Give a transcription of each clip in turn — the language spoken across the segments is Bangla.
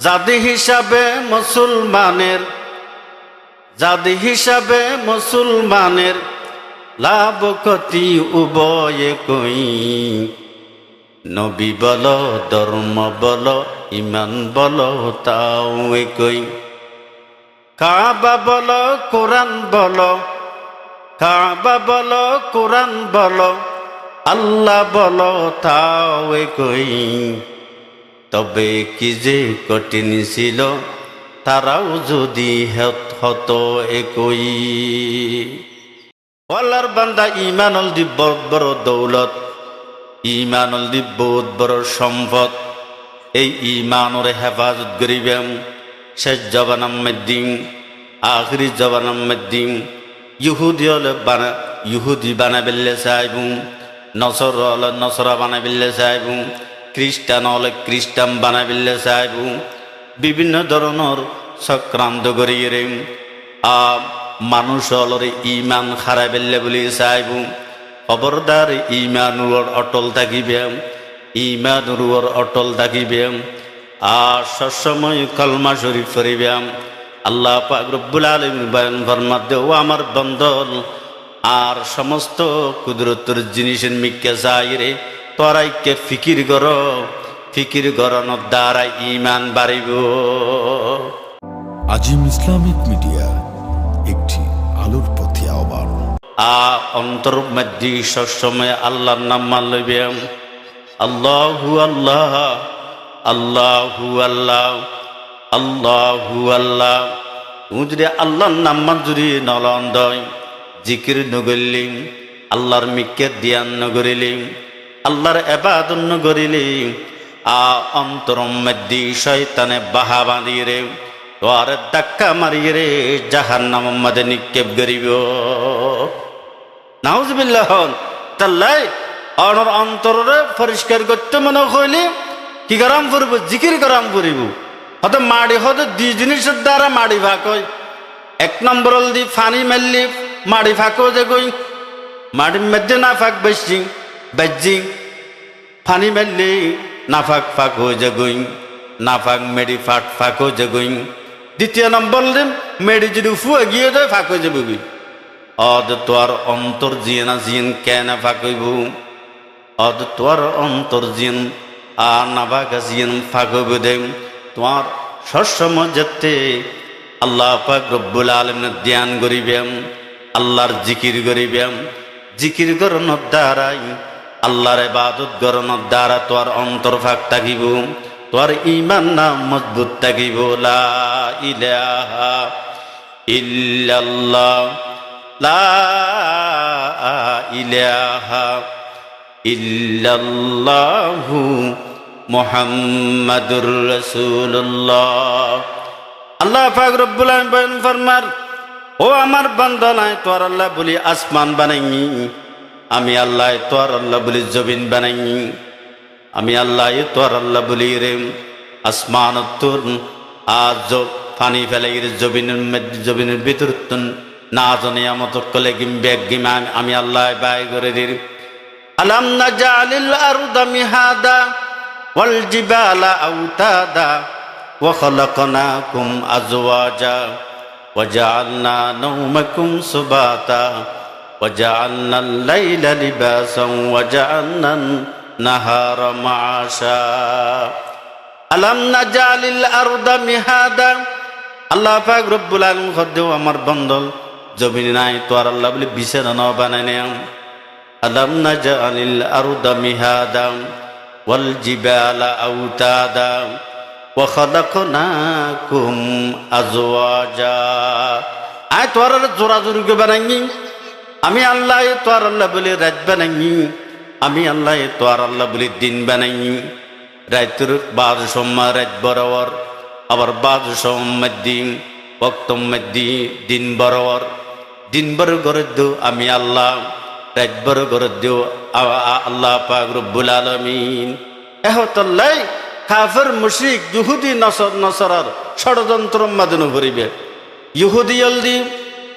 জাতি হিসাবে মুসলমানের, জাতি হিসাবে মুসলমানের লাভ ক্ষতি উভয়ে কই। নবী বল, ধর্ম বল, ইমান বল, তাও একই। কাবা বল, কোরআন বল, কাবা বল, কোরআন বল, আল্লাহ বল, তাও একই। তবে কি যে কঠিন ছিল, তারাও যদি হেত একই। আল্লাহর বান্দা ইমানল দি বড় দৌলত। ইমানল দি বহুত বড় সম্পদ। এই ইমানর হেফাজত করিবেন শেষ জবানাম্মেদ্দিন আখরি জবানাম্মেদ্দিন ইহুদি হলে বানা, ইহুদি বানাবিল্লে চাইবু নসর হলে নসরা বানাবিল্লে চাইবু খ্রিস্টান হলে খ্রিস্টান বানাবিল্লে চাইবু বিভিন্ন ধরনের চক্রান্ত করিয়ে মানুষ হলরে ইমান খারাইবেল্লে বলি চাইবু খবরদার ইমানুর অটল থাকিবে। ইমানুর অটল থাকিবে। আর সবসময় কলমা শরীফ করিবে আল্লাহ রব্বুল আলম বয়ান ফরমাত দেও আমার বন্ধন, আর সমস্ত কুদরতর জিনিসের মিক্কে চাইরে তোরাইকে ফিকির কর ফিকির করানোর দ্বারা ইমান বাড়িব। আজিম ইসলামিক মিডিয়া একটি আলোর পথে আহ্বান। আ অন্তর মধ্যে সবসময় আল্লাহর নাম মান লইবে আল্লাহু আল্লাহ আল্লাহু আল্লাহ আল্লাহু আল্লাহ। তুমি যদি আল্লাহর নাম মান যদি নলন দয় জিকির নগরিলিম আল্লাহর মিকে দিয়ান নগরিলিম। আল্লাহর এবাদন নগরিলিম আ অন্তরম মধ্যে শয়তানে বাহা বাঁধিয়ে রে। তোর ধাক্কা মারিয়ে রে জাহান নাম মধ্যে নিক্ষেপ করিব। নাউজবিল্লাহ হন তাল্লাই অনর অন্তরে পরিষ্কার করতে মনে হইলে কি গরম করব, জিকির গরম করিব। হয়তো মাড়ি, হয়তো দুই জিনিসের দ্বারা মাড়ি ভাগ হয়। এক নম্বর দি ফানি মারলি মাড়ি ফাঁকো যে গই মাড়ির মধ্যে না ফাঁক বেশি। বেজি ফানি মারলি না ফাঁক ফাঁক হয়ে যে গই না ফাঁক মেডি ফাট ফাঁক হয়ে যে গই দ্বিতীয় নম্বর মেডি যদি ফুয়ে গিয়ে যায়, ফাঁক হয়ে যাবে গই অদ তোর অন্তর জিয়ে না জিন কেন ফাঁকইব অদ তোর অন্তর জিন আ নাবাকা জিন ফাঁকইব দে। তোমার সবসময় যেতে আল্লাহ পাক রব্বুল আলমের ধ্যান করিবেন আল্লাহর জিকির করিবেন জিকির করানোর দ্বারাই আল্লাহর ইবাদত করানোর দ্বারা তোর অন্তর ফাঁক থাকিব, তোর ইমান না মজবুত থাকিব। লা ইলাহা ইল্লাল্লাহ, লা ইলাহা ইল্লাল্লাহু মুহাম্মাদুর রাসূলুল্লাহ। আল্লাহ পাক রব্বুল আলামিন ফরমার, ও আমার বান্দা, নাই তোর আল্লাহ বলি আসমান বানাইনি আমি আল্লাহ তোয়ার আল্লাহ বলি জবিন বানাই। আমি আল্লাহ তোয়ার আল্লাহ বলি রে আসমান আজ পানি ফেলাই রে জবিনের জবিনের ভিতর তুন না জানি আমত কলে গিম ব্যাগ গিম আমি আল্লাহ বাই করে দির। আলাম না জালিল আরদা হাদা ওয়াল জিবালা আউতাদা ওয়া খলাকনাকুম আজওয়াজা ওয়া জাআলনা নাওমাকুম সুবাতা। وجعلنا الليل لباسا وجعلنا النهار معاشا ألم نجعل الأرض مهادا আল্লাহ পাক রব্বুল আলম খদ্দেও আমার বন্ধল জমিন নাই তো আর আল্লাহ বলে বিছানা ন বানাই নেম আলাম নাজালিল আরুদা মিহাদা ওয়াল জিবালা আউতাদা ওয়া খালাকনাকুম আজওয়াজা আয় তোর জোরা জোরি কে বানাইনি আমি আল্লাহ তোর আল্লাহ বলে রাত বানাইনি। আমি আল্লাহ তোর আল্লাহ বলে দিন বানাইনি। রাতের বাদ সময় রাত বরাবর, আবার বাদ সময় দিন বক্তম দিন বরাবর। দিন বড় করে আমি আল্লাহ, রাত বড় করে আল্লাহ পাক আলমিন। এহতল্লাই কাফের, মুশরিক, ইহুদি, নসর, নসরার ষড়যন্ত্র মাদন ভরিবে। ইহুদি অলদি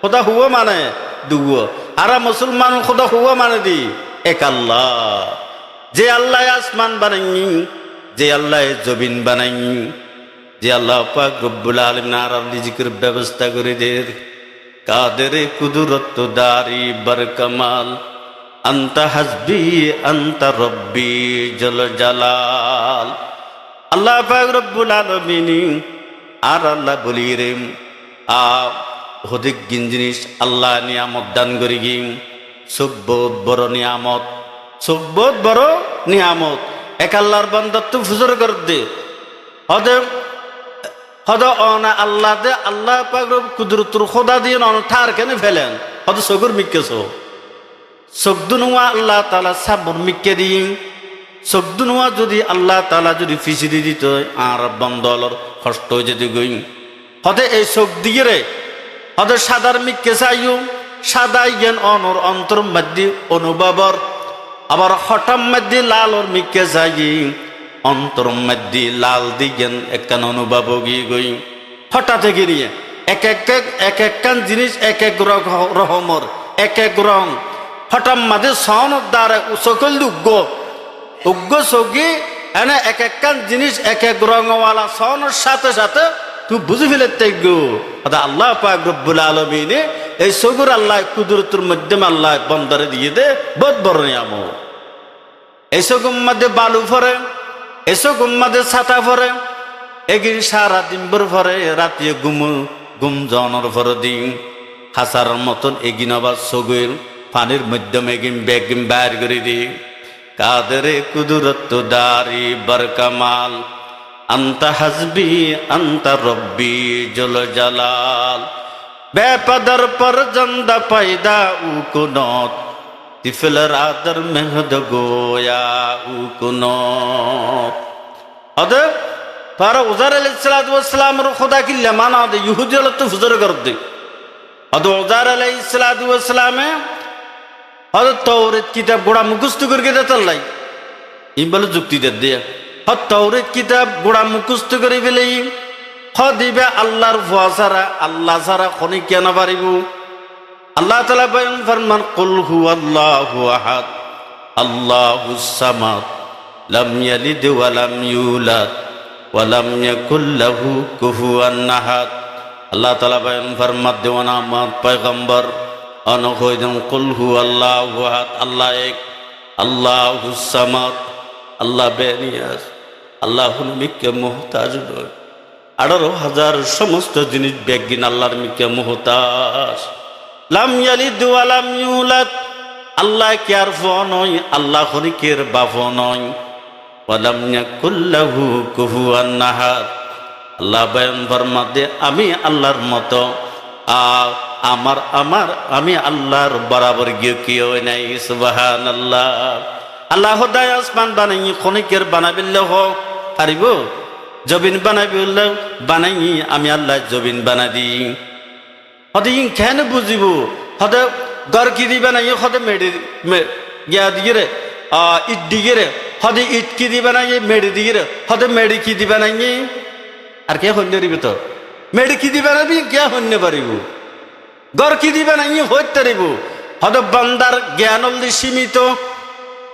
খোদা হুয়া মানে দুয়া আর মুসলমান খোদা হুয়া মানে দি? এক আল্লাহ। যে আল্লাহ আসমান বানাই যে আল্লাহ জবিন বানাই যে আল্লাহ পাক রব্বুল আলম আর রিজিকের ব্যবস্থা করে দের কাদের কুদরত দারি বর কামাল? আন্ত হাসবি, আন্ত রব্বি জল জালাল। আল্লাহ পাক রব্বুল আলমিনী আর আল্লাহ বলি রে আ হদিক গিন জিনিস, আল্লাহ নিয়ামত দান করি গিম। সুব্বোধ বড় নিয়ামত সুব্বোধ বড় নিয়ামত। এক আল্লাহর বান্দার তো ফুজর কর দে। হদে, হদ অনা আল্লাহ দে, আল্লাহ পাক কুদরতুর খোদা দিয়ে অন ঠার কেন ফেলেন। হদ সগুর মিক্কেছ সগদুনুয়া আল্লাহ তালা সাবর মিক্কে দিই সগদুনুয়া যদি আল্লাহ তালা যদি ফিসি দিত আর বন্দলর কষ্ট যদি গই হদে এই চোখ দিয়ে হদে সাদার মিক্কে চাইও সাদা জ্ঞান অনর অন্তর মধ্যে অনুভবর আবার হঠাৎ মধ্যে লালর মিক্কে চাই অন্তর মধ্যে লাল দিগেন একখান অনুভব গিয়ে গই। হঠাৎ গিয়ে এক এক এক একখান জিনিস, এক এক রকমর এক এক রং। হঠাৎ মাঝে সন দ্বারা সকল উগ্র উগ্র সগি এনে এক একখান জিনিস, এক এক রঙওয়ালা সনের সাথে সাথে তুই বুঝে ফেলে আল্লাহ পাক রব্বুল আলমিনে এই সগুর আল্লাহ, কুদরতুর মাধ্যমে আল্লাহ বন্দরে দিয়ে দে, বহুত বড় নিয়ামত। এসব মধ্যে বালু ফরে এসব মধ্যে ছাতা ফরে এগির সারা দিন ভর ফরে রাতে গুম গুম জনের ফর দিন। হাসার মতন এগিন আবার সগুর পানির মাধ্যমে এগিন বেগিন বাইর করে দি কাদরে কুদরত দারি বরকামাল আন্ত হাসবি, আন্ত রব্বি জল জালাল। বেপদর পর জন্দ পয়দা উকুনত তিফল রাদর মেহদ গোয়া উকুনত অদে পার উজার আলাইসালামের খোদা কিল্লা মানা দে, ইহুদি তো ফুজর কর দে। অদ, উজার আলাইসালামে অদ তৌরেত কিতাব গোড়া মুখস্থ করে গে তাল্লাই ই বলে যুক্তি দিয়ে হ তৌরেত কিতাব গোড়া মুখস্থ করে ফেলে হ দিবে আল্লাহর ভুয়া ছাড়া আল্লাহ ছাড়া খনি কেন পারিব আল্লাহ তালা বয়ন ফরমান, কুল হু আল্লাহু আহাদ, আল্লাহু সামাদ, লাম ইয়ালিদ ওয়া লাম ইউলাদ, ওয়া লাম ইয়াকুল লাহু কুফুয়ান আহাদ। আল্লাহ তালা বয়ন ফরমাত দেওয়ানা আমার পয়গম্বর অনহৈদম কুল হু আল্লাহু আহাদ, আল্লাহ এক, আল্লাহু সামাদ, আল্লাহ বেনিয়াস আল্লাহ মিকে মোহতাজ নয় আঠারো হাজার সমস্ত জিনিস ব্যাগিন আল্লাহর মিকে মোহতাজ। লাম ইয়ালিদ ওয়া ইউলাদ। আল্লাহ কে আর ফ নয়, আল্লাহ হরিকের বাপ নয়। ওয়ালাম ইয়াকুল্লাহু কুফুয়ান নাহাদ আল্লাহ বয়ান ফরমাতে আমি আল্লাহর মতো। আমার আমার, আমি আল্লাহর বরাবর গিয়ে কেউ নাই সুবাহান আল্লাহ আল্লাহ দায় আসমান বানাই খনিকের বানাবিল্লে হ পারিব? জবিন বানাবিল্লে বানাই আমি আল্লাহ জবিন বানা দিই হতে ইন কেন বুঝিব? হতে গর কি দিবে না হতে মেডি গিয়া দিগিরে ইট দিগিরে হতে ইট কি দিবে না মেডি দিগিরে হতে মেডি কি দিবে না আর কে হন্য দিবে তো? মেডি কি দিবে না কে হন্য পারিব গর কি দিবে না হইতে পারিব হতে বান্দার জ্ঞান সীমিত।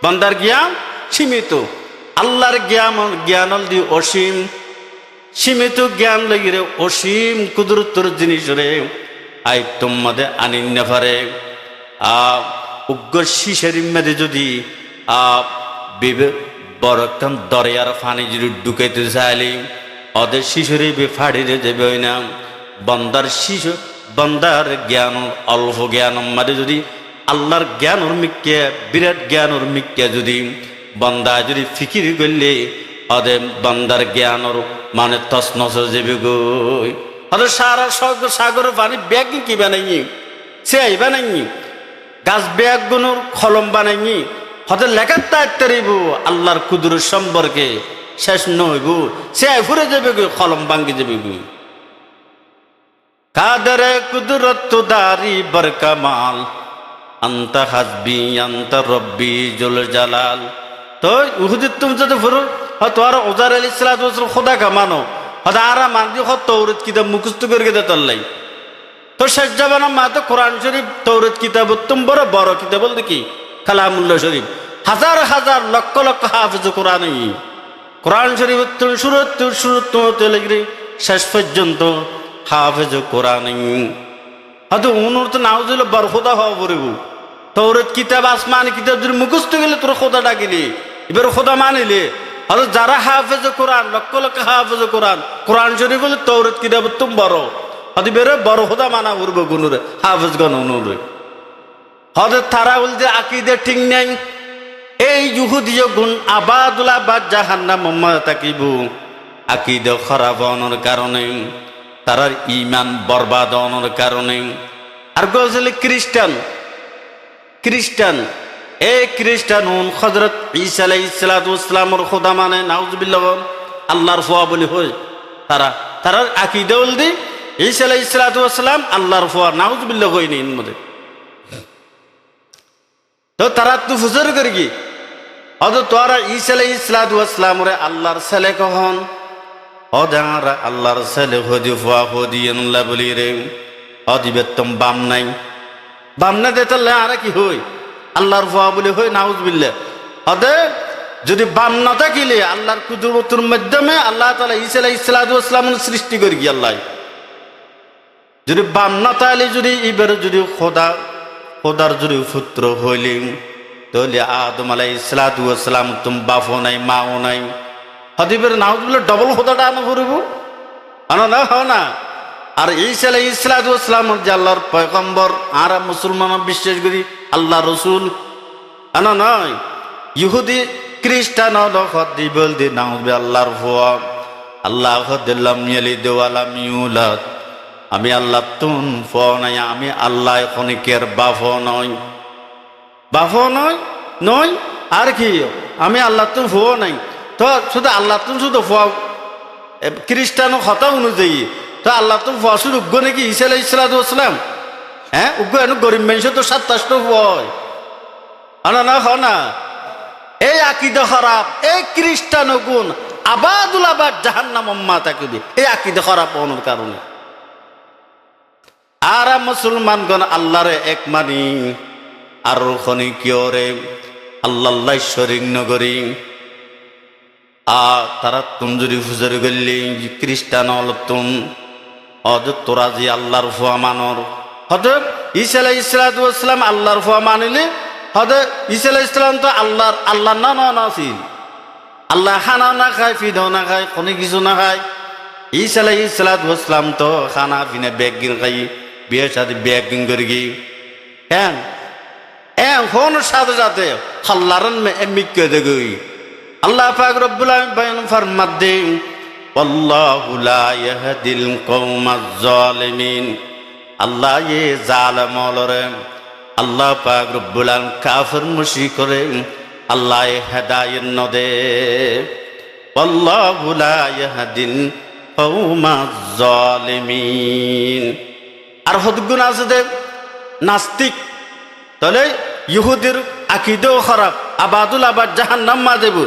বান্দার জ্ঞান সীমিত। আল্লাহর জ্ঞান জ্ঞান অলদি অসীম, সীমিত জ্ঞান লাগিরে অসীম কুদরতর জিনিস রে। আই তোমাদের আনিন পারে। আ, উগ্র শিশের মেদে যদি, আ, বিবে বড় দরিয়ার ফানি যদি ঢুকাইতে চাইলি ওদের শিশুরে বে ফাড়িরে ওই না। বন্দার শিশু বন্দার জ্ঞান, অল্প জ্ঞান মাঝে যদি, আল্লাহর জ্ঞানর মিক্কে, বিরাট জ্ঞানর মিক্কে যদি বন্দা যদি ফিকির করলে ওদের বন্দার জ্ঞানর মানে তসনস যাবে গই। হলে সারা সাগর সাগর পানি ব্যাগ কি বানাই সে বানাই গাছ ব্যাগ গুনোর খলম বানাই হতে লেখার রইব আল্লাহর কুদুর সম্পর্কে। শেষ নইব। সে ফুরে যাবে গো কলম ভাঙ্গি যাবে গো কাদরে কুদরত দারি বরকামাল। আন্ত হাসবি, আন্ত রব্বি জুল জালাল। তো উহুদিত তুমি যদি ফুরো আর ওজার আলী সালাত খোদা কামানো হয়তো আর মান দিয়ে হত তৌরত কিতাব মুখস্থ করে গেতে তল্লাই তো শেষ জাবানা মা তো কোরআন শরীফ তৌরত কিতাব উত্তম বড় বড় কিতাব বলতে কি? কালামুল্লাহ শরীফ। হাজার হাজার লক্ষ লক্ষ হাফিজ কোরআন কোরআন শরীফ উত্তম সুরত সুরত তেলেগিরি শেষ পর্যন্ত হাফিজ কোরআন হয়তো উনুর তো নাও দিলে বড় খোদা হওয়া পড়িব। তৌরত কিতাব, আসমান কিতাব যদি মুখস্থ গেলে তোর খোদা ডাকিলি। এবার খোদা মানিলে। হয়তো যারা হাফেজ কোরআন, লক্ষ লক্ষ হাফেজ কোরআন কোরআন শরীফ বলে তৌরত কিতাব তুম বড়। হয়তো বেরো বড় খোদা মানা করব গুনুরে হাফেজ গণ অনুরে হয়তো তারা বলছে আকিদে ঠিক নেই, এই ইহুদীয় গুণ আবাদুল আবাদ জাহান্নাম মোহাম্মদ তাকিব, আকিদে খারাপ হওয়ার কারণে, তারার ইমান বরবাদ হওয়ার কারণে। আর গজলে খ্রিস্টান খ্রিস্টান। এ খ্রিস্টান হন হজরত ঈসা আলাই ইসলাতামর খোদা মানে নাউজবিল্লাহ আল্লাহর ফোয়া বলি হয় তারা। তারা আকিদে দি ঈসা আলাই ইসলাতাম আল্লাহর ফোয়া, নাউজবিল্লাহ হয়নি এর মধ্যে তো তারা তু ফুজর করি কি? অত তোরা ঈসা আলাই ইসলাতামরে আল্লাহর ছেলে কখন? অদারা আল্লাহর ছেলে হদি, ফুয়া হদি এনুল্লাহ বলি রে অদিবেত্তম বাম নাই। বাম না দেতাল্লে আর কি হই? আল্লাহর ফুয়া বলি হই, নাউজ বিল্লে যদি বাম না থাকিলে, আল্লাহর কুদরতুর মাধ্যমে আল্লাহ তালা আলাই ইসলাতাম সৃষ্টি করি কি আল্লাহ। যদি বাম না তাহলে যদি এবার যদি খোদা, খোদার যদি পুত্র হইলিম তাহলে আদম আলাই ইসলাতাম তুম বাপও নাই, মাও নাই। হদিবের নাউজ বলে ডবল খোদাটা আনা করব? আনা না হয় না। আর ঈসা আলাই ইসলাতাম যে আল্লাহর পয়গম্বর। আর মুসলমান বিশ্বাস করি আল্লাহ রসুল। আনা নয়। ইহুদি, খ্রিস্টান বলদি নাউজ আল্লাহর ফুয়া আল্লাহ দিল্লাম ইয়ালি দেওয়ালাম ইউলাদ আমি আল্লাহ তুন ফ নাই, আমি আল্লাহ খনিকের বাফ নয় বাফ নয় নয় আর কি? আমি আল্লাহ তুন ফো নাই। তো শুধু আল্লাহ তুন শুধু ফোয়া খ্রিস্টান হতা অনুযায়ী তো আল্লাহ ফোয়া শুধু উগ্র নাকি ইসা আলাই ইসলাতাম হ্যাঁ উগ্র এনে গরিব মানুষ তো সাতাশট হয়। আনা না হ না। এই আকিদা খারাপ, এই খ্রিস্টান গুণ, আবাদুল আবাদ জাহান্নাম আম্মা তাকে এই আকিদা খারাপ হওয়ার কারণে। আর মুসলমানগণ আল্লাহরে এক মানি। আর খনি কিয়রে আল্লাহ শরিক নগরী। আ তারা তুম যদি ফুজরি গল্লি খ্রিস্টান হল তুম অদ তোরা যে আল্লাহর ফুয়া মানর হদ ইসা আলাই ইসলাতাম আল্লাহর ফুয়া মানিলে হদ ইসা আলাই ইসলাম তো আল্লাহর আল্লাহ না না নাছিল আল্লাহ খানা না খায়, ফিদাও না খায়, কোনো কিছু না খায়। আলাই ইসলাতাম তো খানা পিনে ব্যাগ গিন খাই, বিয়ের সাথে ব্যাগ গিন করে গি হ্যাঁ এখন সাথে সাথে হাল্লারন মে এমিক কে দেগই। আল্লাহ পাক রব্বুল আলামিন বয়ান ফরমাত দিল কৌমালিমিন আল্লাহ ইয়ে জালাম আল্লাহ পাক রব্বুল আলম কাফের মুশি করে আল্লাহ হেদায়ের নদে দিন কৌমালিমিন আর হদগুণ আছে দেব নাস্তিক তলে ইহুদের আকিদেও খারাপ, আবাদুল আবাদ জাহান নাম্মা দেব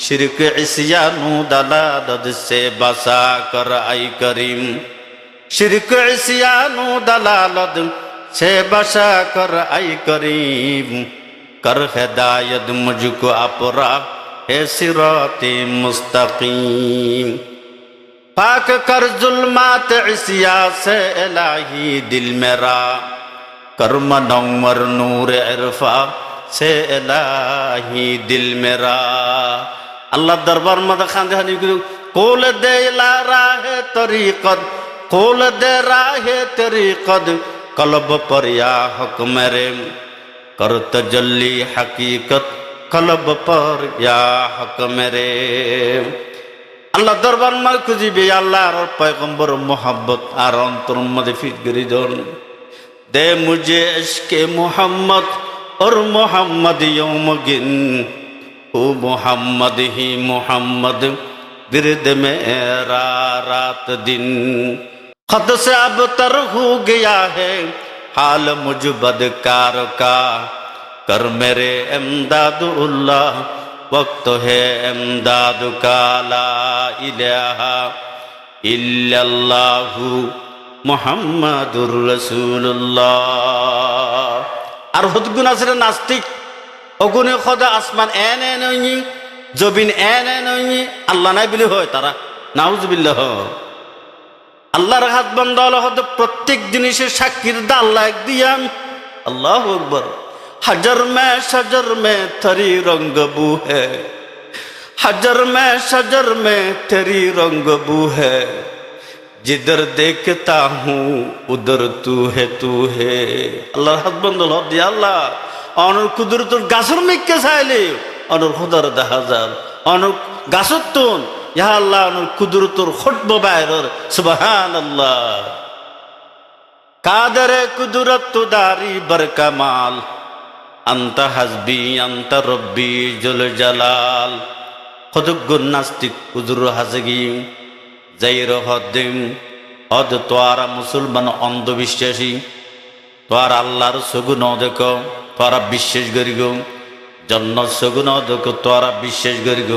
शिरक इसयानु दलादत से बसा कर आई करीम शिरक इसयानु दलालत से बसा कर आई करीम कर हिदायत मुझको अपरा है सिराते मुस्तकीम पाक कर जुल्मात इसिया से इलाही दिल मेरा कर मनवर नूर इरफा से इलाही दिल मेरा আল্লাহ দরবার মাদা খান জাহানি কোল দে লা রাহে তরিকত, কোল দে রাহে তরি কদ কলব পরিয়া হক মেরে কর তজল্লি হাকিকত, কলব পরিয়া হক মেরে আল্লাহ দরবার মার খুঁজিবে আল্লাহর পয়গম্বর মোহাম্মত আর অন্তর মধ্যে ফিটগিরি জন দে মুজে এসকে মোহাম্মত ওর মোহাম্মদ ইয়মগিন کو محمد ہی محمد ورد میرا رات دن خط سے اب تر ہو گیا ہے حال مجھ بدکار کا کر میرے امداد اللہ وقت ہے امداد کا لا الہ الا اللہ محمد الرسول اللہ আর হতগুণ আছে নাস্তিক অগুনে খোদা আসমান এন এন ওই জবিন এন এন ওই আল্লাহ নাই বলে হয় তারা। নাউজবিল্লা হ আল্লাহর হাত বন্ধ হলো হতো প্রত্যেক জিনিসের সাক্ষীর দা আল্লাহ এক দিয়াম আল্লাহ আকবর। হাজার মে সাজার মে থারি রঙ্গ বু হে হাজার মে সাজার মে তেরি রঙ্গ বু হে জিদর দেখতা হুঁ, উদর তু হে তু হে আল্লাহর হাত বন্ধ হল দিয়া আল্লাহ অনর কুদুর তোর গাছর মিককে চাইলে অনর খুদার দেখা যাল অনর গাছর তুন ইহা আল্লাহ, অনর কুদুর তোর খটব বাইরর সুবহান আল্লাহ কাদরে কুদরত তুদারি বরকামাল আন্তা হাসবি, আন্তা রব্বি জল জালাল। কতজ্ঞ নাস্তিক উজুর হাজগি যাইর হদ্দিম হদ তোয়ারা মুসলমান অন্ধবিশ্বাসী। তোয়ার আল্লাহর সগুন দেখ, তোরা বিশ্বাস করিগ জন্ম সগুন দেখ, তোরা বিশ্বাস করিগ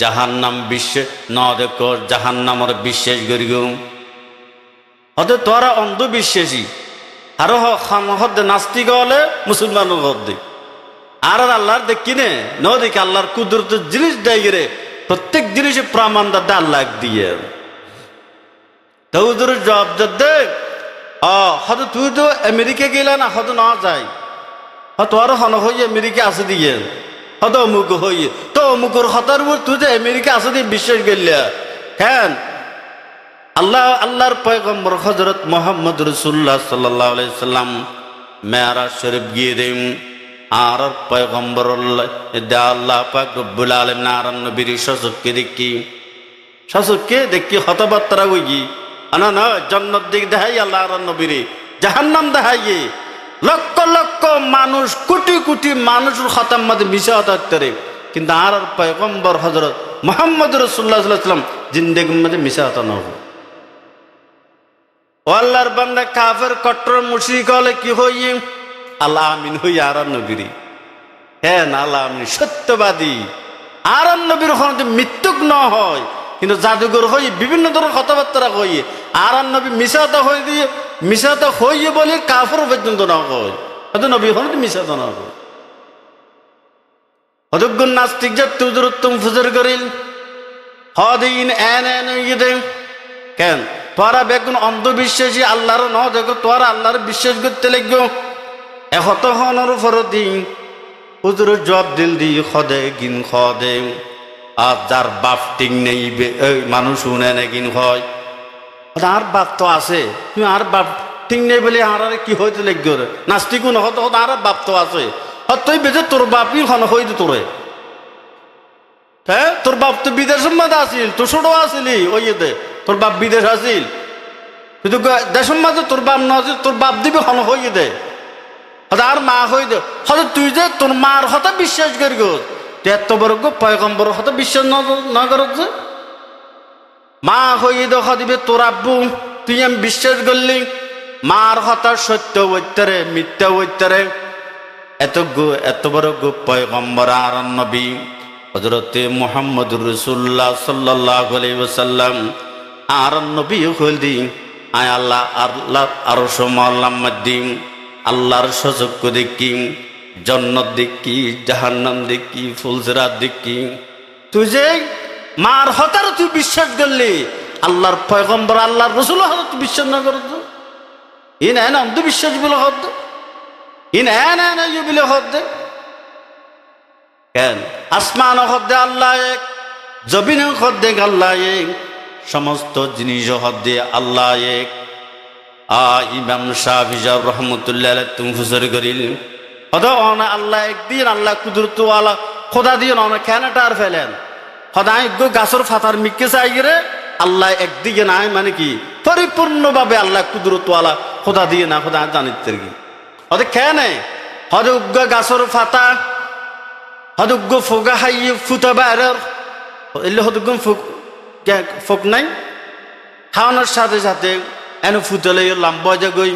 জাহান নাম বিশ্বাস ন দেখ জাহান নামর বিশ্বাস করিগ হদে তোরা অন্ধবিশ্বাসী। আরও হদ নাস্তিক হলে মুসলমান হদ্দিক আর আল্লাহর দেখি নে দেখি আল্লাহর কুদরত জিনিস দেয় গেরে প্রত্যেক জিনিসে প্রমাণ দাদা আল্লাহ দিয়ে। তৌদুর জবাব দে হয়তো তুই তো আমেরিকা গেলে না, হয়তো না যাই হয়তো আরও হন হই আমেরিকা আছে দিয়ে। হয়তো অমুক হই তো অমুকর হতার উপর তুই তো আমেরিকা আছে দিয়ে বিশ্বাস করলে হ্যাঁ আল্লাহ আল্লাহর পয়গম্বর হজরত মোহাম্মদ রসুল্লাহ সাল্লাহ সাল্লাম মেয়ারা শরীফ গিয়ে দেন আর পয়গম্বর আল্লাহ পাক রব্বুল আলম নারায়ণ নবীর শাসককে দেখি। শাসককে দেখি হতবার্তারা ওই আনা না, জন্নত দিক দেখাই আল্লাহ নবীরে। জাহান্নাম দেখাই লক্ষ লক্ষ মানুষ, কোটি কোটি মানুষের খতাম মধ্যে মিশে হতাত্তরে কিন্তু আর পয়গম্বর হজরত মোহাম্মদ রসুল্লাহ সাল্লাম জিন্দেগির মধ্যে মিশে হতা নব ও আল্লাহর বান্দা, কাফের, কট্টর, মুশরিক হলে কি হই আল্লাহ আমিন হই আর নবীর। হ্যাঁ না আল্লাহ আমিন, সত্যবাদী। আর নবীর মৃত্যুক ন হয়, কিন্তু জাদুঘর হই, বিভিন্ন ধরনের কথাবার্তা হই আর নবী মিশাতা হয়ে দিয়ে, মিশাতা হইয়ে বলে কাফর পর্যন্ত না হয় হয়তো নবী হন মিশাতা না হয় অযোগ্য নাস্তিক যে তুজুর উত্তম ফুজুর করিল হদিন এন এন দেন কেন? তোরা বেগুন অন্ধবিশ্বাসী, আল্লাহর ন দেখো তোরা আল্লাহর বিশ্বাস করতে লাগবে। এহত হনর ফরদিন উজুর জব দিল দি, খদে গিন খদে। আর যার বাপ টিং নেই মানুষ শুনে নে গিন হয়। আর বাপ তো আছে। তুমি আর বাপ টিং নেই বলে আর আর কি হইতে লাগবে নাস্তিকও নহত হত আর বাপ তো আছে। তুই বেজে তোর বাপই হন হইতে তোরে হ্যাঁ তোর বাপ তো বিদেশের মধ্যে আসিল তোর ছোট আসিলি ওই দে তোর বাপ বিদেশ আসিল কিন্তু দেশের মাঝে তোর বাপ না আসিল তোর বাপ দিবি হন হইয়ে দে হয়তো আর মা হই দে। হয়তো তুই যে তোর মার হতে বিশ্বাস করি এত বড় পয়গম্বর হতে বিশ্বাস না কর যে। মা হইয়ে দে দিবে তোর আব্বু, তুই আমি বিশ্বাস করলি? মার হতা সত্য ঐত্তরে মিথ্যা ঐত্তরে এত গো, এত বড় গো পয়গম্বর আর নবী হজরতে মোহাম্মদুর রসুল্লাহ সাল্লাহ সাল্লাম আর নবী হল আয় আল্লাহ আল্লাহ আরও সমাল্লাম দিন আল্লাহর সচক্য দেখি, জন্নত দেখি, জাহান্নাম দেখি ফুলজরাত দেখি। তুই যে মার হতার তুই বিশ্বাস করলি? আল্লাহর পয়গম্বর, আল্লাহর রসুল হত। তুই বিশ্বাস না করত ইন এন অন্ধবিশ্বাস বলে হত ইন এন এন বলে হত কেন? আসমান হদ্দে আল্লাহ এক জবিন হদ্দে আল্লাহ এক, সমস্ত জিনিস হদ্দে আল্লাহ এক। আ, ইমাম শাহ ফিজাব রহমতুল্লাহ তুমি ফুসর করিল, হদ অনা আল্লাহ একদিন আল্লাহ কুদরত আল্লাহ খোদা দিয়ে অনা কেনাটার ফেলেন? সদায় গাছর ফাতার মিকে চাই গেলে আল্লাহ একদিকে নাই মানে কি? পরিপূর্ণভাবে আল্লাহ কুদরতওয়ালা খোদা দিয়ে না খোদা জানিতে কি? হতে খেয়ে নেই উগ্র গাছর ফাতা, হদে উগ্র ফোগা হাইয়ে ফুটা বাইরের এলে হদে গুম ফুক ফোক নাই? খাওয়ানোর সাথে সাথে এন ফুটলে লম্বা গই।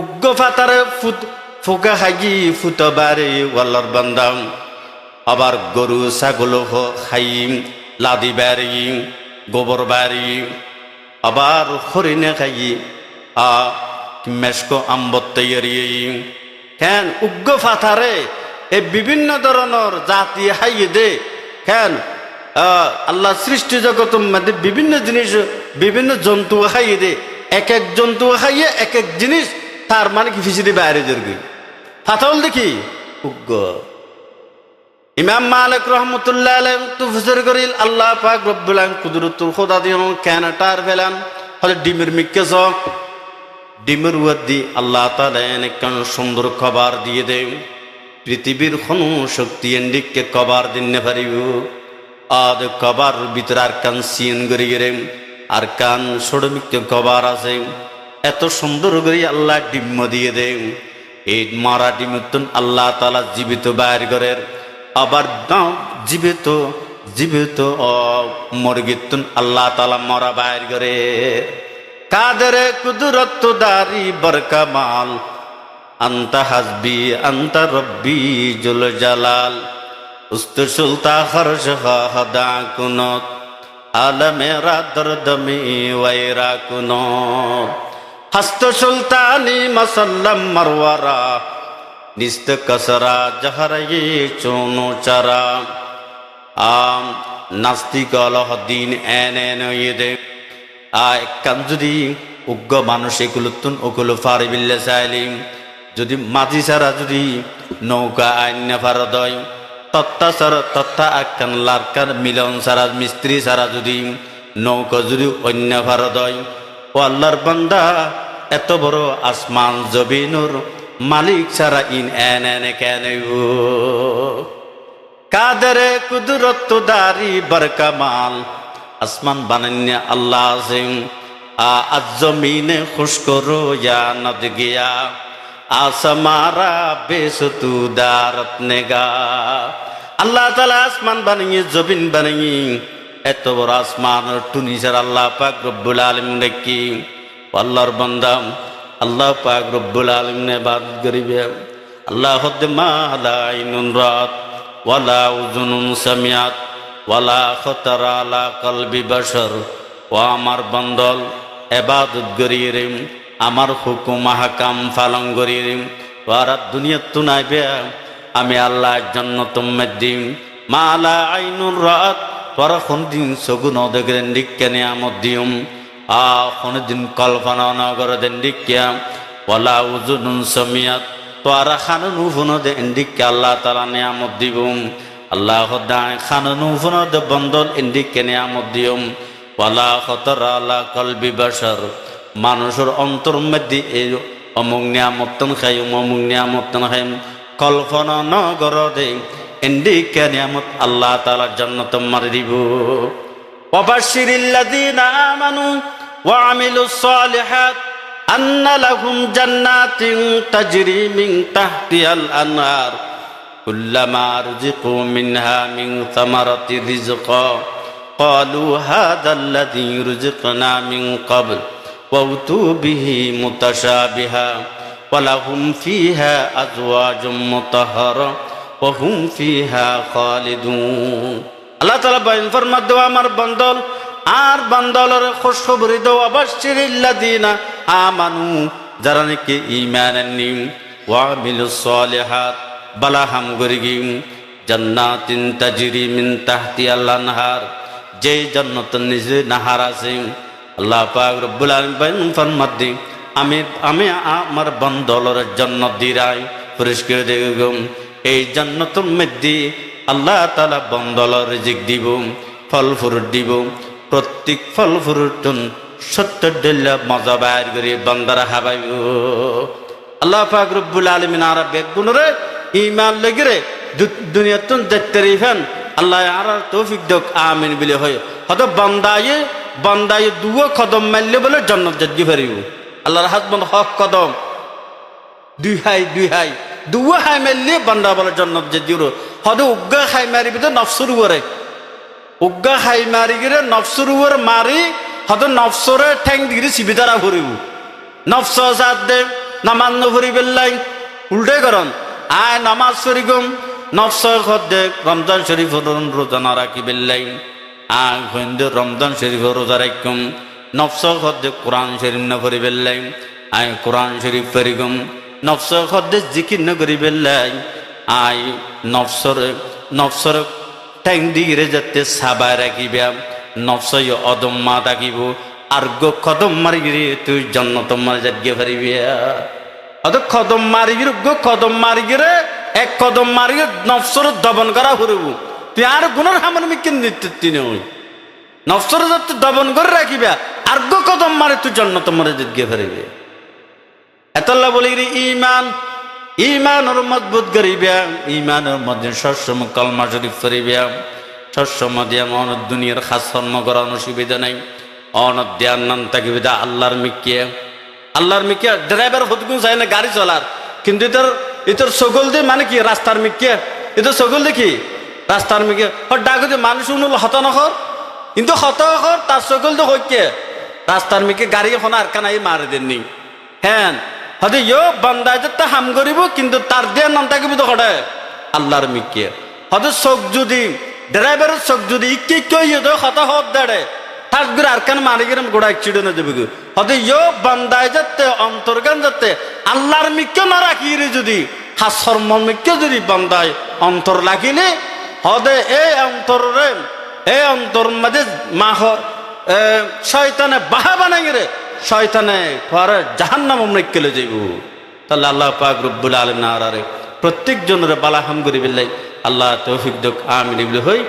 উগ্র ফাতারে ফুট ফোকা হাগি ফুটা বাইরে, ওয়াল্লার বান্দাম আবার গরু, ছাগল খাই, লাদি বাড়ি, গোবর বাড়ি, আবার হরিণে খাই, আ মেসকো আম্বত তৈরি কেন উগ্র ফাথারে? এই বিভিন্ন ধরনের জাতি হাইয়ে দে। কেন? আল্লাহ সৃষ্টি জগত মধ্যে বিভিন্ন জিনিস, বিভিন্ন জন্তু খাইয়ে দে। এক এক জন্তু খাইয়ে এক এক জিনিস, তার মানে কি ফিসিদি বাইরে জরগি। ফাথাউল দেখি উগ্র। ইমাম মালিক রহমতুল্লাহ আলাইহি তুফসির করিল, আল্লাহ পাক রব্বুল আলামিন কুদরতুল খোদা দিন ক্যানাটার ফেলান? হলে ডিমের মিক্কে সক ডিমের ওয়াদি আল্লাহ তাআলা এনেকান সুন্দর খবর দিয়ে দেন পৃথিবীর কোনো শক্তি এন্ডিককে কবার দিনে পারিব। আদ কবার ভিতরে আর কান সিন করি গেরে, আর কান সড়মিককে কবার আছে। এত সুন্দর করে আল্লাহ ডিম্ম দিয়ে দেন এই মারা ডিমতন আল্লাহ তালা জীবিত বাইর করের। আবার দাও, জীবিত জীবিত মরগিতুন আল্লাহ তালা মরা বাইর করে। কাদের কুদরত দারি বরকামাল আন্তা হাসবি, আন্তা রব্বি জুল জালাল। উস্ত সুলতা হর্ষ হদা কুনত। আলমেরা দর্দমি ওয়াইরা কুনত। হস্ত সুলতানি মসল্লম মরওয়ারা। নিস্ত কসরা জহরয়ে চোনো চারা। আম নাস্তিক অলহ দিন এন এন ইয়েদে আ একখান যদি উগ্র মানুষ এগুলো তুন ওগুলো ফারিবিল্লা চাইলিম যদি মাঝি ছাড়া যদি নৌকা আইন ফারদয় তত্তা ছাড়া তত্তা একখান লারকার মিলন ছাড়া মিস্ত্রি ছাড়া যদি নৌকা যদি অন্য ফারদয় ও আল্লাহর বান্দা, এত বড় আসমান জবিনুর মালিক ছাড়া ইন এন এনে কেন? কাদরে কুদরত দারি বরকামাল আসমান বানান্যা আল্লাহ সিং আ, আজ জমিনে খুশ নদ গিয়া আসমারা বেশ তু দারত নেগা। আল্লাহ তালা আসমান বানিয়ে, জমিন বানিয়ে, এত বড় আসমান টুনিসার আল্লাহ পাক রব্বুল আলম দেখি আল্লাহর বান্দাম আল্লাহ পাক রব্বুল আলমিনে বাদ করিবে। আল্লাহ হদ্দে মালাইনুন রাত, ওয়ালা উজুনুন সামিয়াত, ওয়ালা খতরা আলা কলবি বশর। ও আমার বন্দল এবাদত গরিরিম আমার হুকুম হাকাম ফালন গরিরিম ওয়ারা দুনিয়াত তু নাইবে, আমি আল্লাহ জন্য তুমি দিম মালা আইনুর রাত তোরা কোন দিন সগুন দেখেন ডিক্কে নিয়ামত দিম আ কোন দিন কল্পনা নগর দেন ডিক্কিয়া ওয়ালা উজুনুন সামিয়াত তোরা খানুন ফুন দেন আল্লাহ তালা নিয়ামত দিবুম। আল্লাহ দায় খানুন ফুন দে বন্দল ইন্ডিকে নিয়ামত দিম ওয়ালা খতর আলা কলবি বাসার মানুষের অন্তর মধ্যে এই অমুক নিয়ামতন খাই অমুক নিয়ামতন খাই কল্পনা নগর দে ইন্ডিকে নিয়ামত আল্লাহ তালার জন্য তোমার দিব। وبشر الذين آمنوا وعملوا الصالحات أن لهم جنات تجري من تحتها الأنهار كلما رزقوا منها من ثمرة رزقا قالوا هذا الذي رزقنا من قبل وأتوا به متشابها ولهم فيها أزواج مطهرة وهم فيها خالدون আল্লাহ তালা বাইন ফরমাত দেওয়া আমার বন্দল, আর বন্দলের খুশখবরি দেওয়া অবশ্যই আমানু, যারা নাকি ইমান নিম ওয়ামিলু সালিহাত বালাহাম গরিগিম জান্নাতিন তাজরি মিন তাহতি আল্লাহ নাহার যে জান্নাত নিজে নাহার আছে। আল্লাহ পাক রব্বুল আলামিন ফরমাত দি আমি আমি আমার বন্দলের জন্য দিরাই পরিষ্কার দেখুম এই জান্নাতুল মধ্যে আল্লাহ তালা বন্দল রিজিক দিব, ফল ফুরুট দিব। প্রত্যেক ফল ফুরুট সত্তর ডেল্লা মজা বাইর করে বন্দারা হাবাইব। আল্লাহ পাক রব্বুল আলমিন আর বেগুনরে ইমান লেগিরে দুনিয়াতুন দেখতে রিফেন আল্লাহ আর তৌফিক দোক, আমিন বিলে হয়। হয়তো বন্দায়ে বন্দায়ে দুও কদম মারলে বলে জন্নত জজ্জি ফারিব আল্লাহর হাত বন্ধ হক কদম। দুই হাই দুই হাই দুও হাই মারলে বন্দা বলে জন্নত জজ্জি হয়তো উগ্গা খাই মারিবি তো নফসুর উপরে উগ্গা খাই মারি গিরে নফসুর উপরে মারি হয়তো নফসরে ঠ্যাং দিগিরে সিবিদারা ফুরিব নফস সাত দে, নামাজ নফরি বেল্লাই, উল্টে করন আয় নামাজ শরীফম, নফস খদ্দে রমজান শরীফ রোজা না রাখি বেল্লাই। আয় হইন্দে রমজান শরীফ রোজা রাখম নফস খদ্দে কোরআন শরীফ না করি বেল্লাই। আয় কোরআন শরীফ ফেরিগম নফস খদ্দে জিকির না করি বেল্লাই। আয় নফসর নফসর ঠ্যাং দিগিরে যাতে সাবাই রাখিবা নফসই অদম মা থাকিব আর গো কদম মারি গিরি তুই জন্নত মারি যাত গিয়ে পারিবি অত কদম মারি গিরি গো কদম মারি গিরে এক কদম মারি গিয়ে নফসর দবন করা ফুরব তুই আর গুণের হামন মিকেন নিতে তিনে ওই নফসর যাতে দবন করে রাখিবা আর গো কদম মারি তুই জন্নত মারি যাত গিয়ে পারিবি এতল্লা বলি ইমান ইমানের মজবুত করিবা ইমানের মধ্যে সবসম কলমা শরীফ করিবা সবসম দিয়া মনত দুনিয়ার খাস কর্ম করার অসুবিধা নাই। অনত দেয়ার নাম থাকিবে আল্লাহর মিকিয়ে। আল্লাহর মিকিয়ে, ড্রাইভার হতগুন চাই না গাড়ি চলার। কিন্তু এটার এটার সকল দিয়ে মানে কি? রাস্তার মিকিয়ে। এটা সকল দেখি রাস্তার মিকিয়ে। হর ডাকো যে মানুষ উনুল হত নখর। কিন্তু হত তার সকল তো হইকে। রাস্তার মিকে গাড়ি এখন আর কানাই মারে দেননি। হ্যাঁ হয়তো ইয়ো বান্দায় যে তা হাম করিব, কিন্তু তার দিয়ে নাম থাকিব তো কটে আল্লাহর মিকিয়ে হয়তো চোখ যদি ড্রাইভারের চোখ যদি ইকে ইকে ইয়ে তো হতা হত দেড়ে। ঠাস করে আর কান মারি গেলাম, গোড়া একচিডে যাবে গো। হয়তো ইয়ো বান্দায় যাতে অন্তর্গান যাতে আল্লাহর মিকে না রাখি রে যদি হাসর মিকে যদি বান্দায় অন্তর লাগিলে হদে এই অন্তরে এই অন্তর মাঝে মাহ শয়তানে বাহা বানাই রে। শয়তানে পরে জাহান্নাম কেলে যাইব? তাহলে আল্লাহ পাক রব্বুল আলম না আরে প্রত্যেক জনের বালা আল্লাহ তৌফিক দোক, আমিন। হই